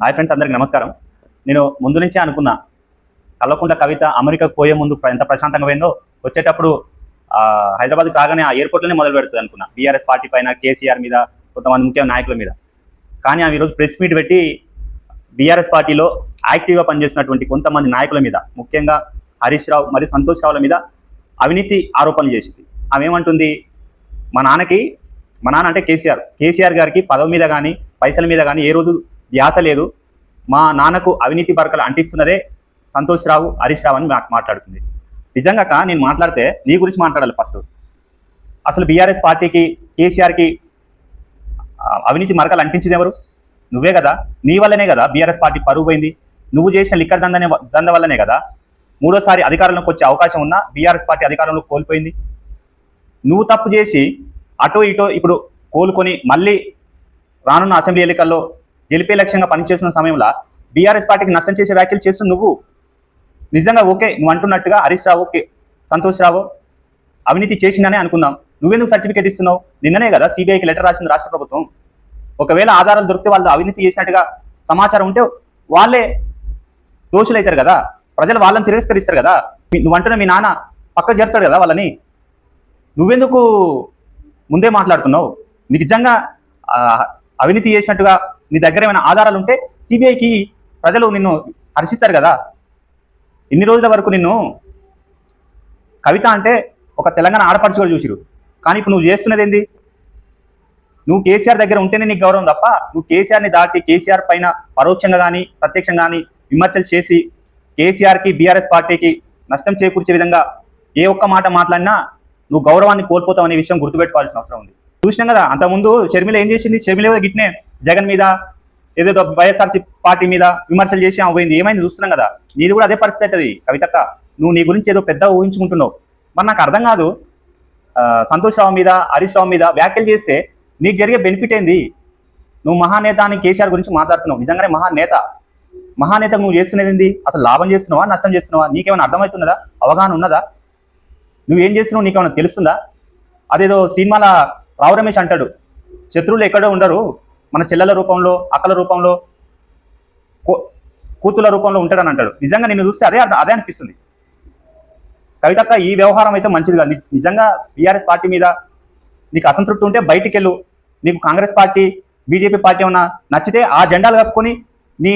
Hi friends అందరికి నమస్కారం. నేను ముందు నుంచే అనుకున్నా కల్లకుంట కవిత అమెరికాకు పోయే ముందు ఎంత ప్రశాంతంగా పోయిందో వచ్చేటప్పుడు హైదరాబాద్కి రాగానే ఆ ఎయిర్పోర్ట్లోనే మొదలు పెడుతుంది అనుకున్నా. బీఆర్ఎస్ పార్టీ పైన కేసీఆర్ మీద కొంతమంది ముఖ్య నాయకుల మీద. కానీ ఆమె ఈరోజు ప్రెస్ మీట్ పెట్టి బీఆర్ఎస్ పార్టీలో యాక్టివ్గా పనిచేసినటువంటి కొంతమంది నాయకుల మీద ముఖ్యంగా హరీష్ రావు మరియు సంతోష్ రావుల మీద అవినీతి ఆరోపణలు చేసింది. ఆమె ఏమంటుంది? మా నాన్నకి మా నాన్న అంటే కేసీఆర్. కేసీఆర్ గారికి పదవి మీద కానీ పైసల మీద కానీ ఏ రోజు ధ్యాస లేదు. మా నాన్నకు అవినీతి బరకలు అంటిస్తున్నదే సంతోష్ రావు హరీష్ రావు అని మాట్లాడుతుంది. నిజంగా నేను మాట్లాడితే నీ గురించి మాట్లాడాలి ఫస్ట్. అసలు బీఆర్ఎస్ పార్టీకి కేసీఆర్కి అవినీతి మరకలు అంటించింది ఎవరు? నువ్వే కదా. నీ వల్లనే కదా బీఆర్ఎస్ పార్టీ పరుగు పోయింది. నువ్వు చేసిన లిక్కర్ దందనే దంద వల్లనే కదా. మూడోసారి అధికారంలోకి వచ్చే అవకాశం ఉన్నా బీఆర్ఎస్ పార్టీ అధికారంలో కోల్పోయింది. నువ్వు తప్పు చేసి అటో ఇటో ఇప్పుడు కోలుకొని మళ్ళీ రానున్న అసెంబ్లీ ఎన్నికల్లో గెలిపే లక్ష్యంగా పనిచేస్తున్న సమయంలో బీఆర్ఎస్ పార్టీకి నష్టం చేసే వ్యాఖ్యలు చేస్తూ నువ్వు నిజంగా ఓకే నువ్వు అంటున్నట్టుగా హరీష్ రావు ఓకే సంతోష్ రావు అవినీతి చేసిందనే అనుకుందాం. నువ్వెందుకు సర్టిఫికేట్ ఇస్తున్నావు? నిన్ననే కదా సిబిఐకి లెటర్ రాసింది రాష్ట్ర ప్రభుత్వం. ఒకవేళ ఆధారాలు దొరికితే వాళ్ళు అవినీతి చేసినట్టుగా సమాచారం ఉంటే వాళ్ళే దోషులు అవుతారు కదా. ప్రజలు వాళ్ళని తిరస్కరిస్తారు కదా. నువ్వు అంటున్న మీ నాన్న పక్క జరుపుతాడు కదా వాళ్ళని. నువ్వెందుకు ముందే మాట్లాడుతున్నావు? నిజంగా అవినీతి చేసినట్టుగా నీ దగ్గర ఏమైనా ఆధారాలు ఉంటే సిబిఐకి ప్రజలు నిన్ను హర్షిస్తారు కదా. ఇన్ని రోజుల వరకు నిన్ను కవిత అంటే ఒక తెలంగాణ ఆడపడుచు కూడా చూసిరు కానీ ఇప్పుడు నువ్వు చేస్తున్నది ఏంది? నువ్వు కేసీఆర్ దగ్గర ఉంటేనే నీకు గౌరవం తప్ప నువ్వు కేసీఆర్ని దాటి కేసీఆర్ పైన పరోక్షంగా కానీ ప్రత్యక్షంగా కానీ విమర్శలు చేసి కేసీఆర్కి బీఆర్ఎస్ పార్టీకి నష్టం చేకూర్చే విధంగా ఏ ఒక్క మాట మాట్లాడినా నువ్వు గౌరవాన్ని కోల్పోతావు అనే విషయం గుర్తుపెట్టుకోవాల్సిన అవసరం ఉంది. చూసినాం కదా అంతకుముందు షర్మిల ఏం చేసింది? షర్మిల గిట్నే జగన్ మీద ఏదేదో వైఎస్ఆర్సీ పార్టీ మీద విమర్శలు చేసి ఆమె పోయింది. ఏమైంది? చూస్తున్నాం కదా. నీది కూడా అదే పరిస్థితి అవుతుంది కవితక్క నువ్వు నీ గురించి ఏదో పెద్ద ఊహించుకుంటున్నావు. మరి నాకు అర్థం కాదు. సంతోష్ రావు మీద హరీష్ రావు మీద వ్యాఖ్యలు చేస్తే నీకు జరిగే బెనిఫిట్ ఏంది? నువ్వు మహానేత అని కేసీఆర్ గురించి మాట్లాడుతున్నావు. నిజంగానే మహానేత. మహానేత నువ్వు చేస్తున్నది ఏంది? అసలు లాభం చేస్తున్నావా? నష్టం చేస్తున్నావా? నీకేమైనా అర్థమవుతున్నదా? అవగాహన ఉన్నదా? నువ్వేం చేస్తున్నావు? నీకేమైనా తెలుస్తుందా? అదేదో సినిమాల రావు రమేష్ అంటాడు. శత్రువులు ఎక్కడో ఉండరు. మన చెల్లెల రూపంలో అక్కల రూపంలో కూతుల రూపంలో ఉంటాడని అంటాడు. నిజంగా నిన్ను చూస్తే అదే అదే అనిపిస్తుంది. కవితక్క ఈ వ్యవహారం అయితే మంచిది కాదు. నిజంగా బీఆర్ఎస్ పార్టీ మీద నీకు అసంతృప్తి ఉంటే బయటికి వెళ్ళు. నీకు కాంగ్రెస్ పార్టీ బీజేపీ పార్టీ ఏమన్నా నచ్చితే ఆ జెండాలు కప్పుకొని నీ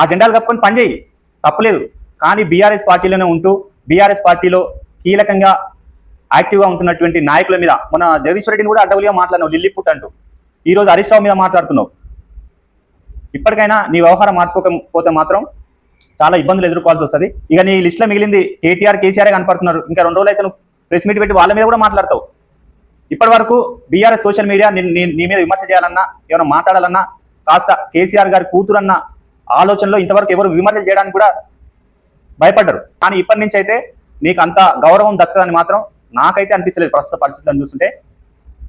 ఆ జెండాలు కప్పుకొని పనిచేయి తప్పలేదు. కానీ బీఆర్ఎస్ పార్టీలోనే ఉంటూ బీఆర్ఎస్ పార్టీలో కీలకంగా యాక్టివ్గా ఉంటున్నటువంటి నాయకుల మీద మన జగదీశ్వర రెడ్డిని కూడా అడ్డవులుగా మాట్లాడినావు లిల్లిపుట్ అంటూ. ఈరోజు హరీష్ రావు మీద మాట్లాడుతున్నావు. ఇప్పటికైనా నీ వ్యవహారం మార్చుకోకపోతే మాత్రం చాలా ఇబ్బందులు ఎదుర్కోవాల్సి వస్తుంది. ఇక నీ లిస్ట్లో మిగిలింది కేటీఆర్ కేసీఆర్ కనపడుతున్నారు. ఇంకా రెండు రోజులు అయితే నువ్వు ప్రెస్ మీట్ పెట్టి వాళ్ళ మీద కూడా మాట్లాడతావు. ఇప్పటి వరకు బీఆర్ఎస్ సోషల్ మీడియా నీ నీ- మీద విమర్శ చేయాలన్నా ఏమైనా మాట్లాడాలన్నా కాస్త కేసీఆర్ గారి కూతురన్న ఆలోచనలో ఇంతవరకు ఎవరు విమర్శలు చేయడానికి కూడా భయపడ్డరు. కానీ ఇప్పటి నుంచి అయితే నీకు అంత గౌరవం దక్కదని మాత్రం నాకైతే అనిపిస్తలేదు ప్రస్తుత పరిస్థితులను చూస్తుంటే.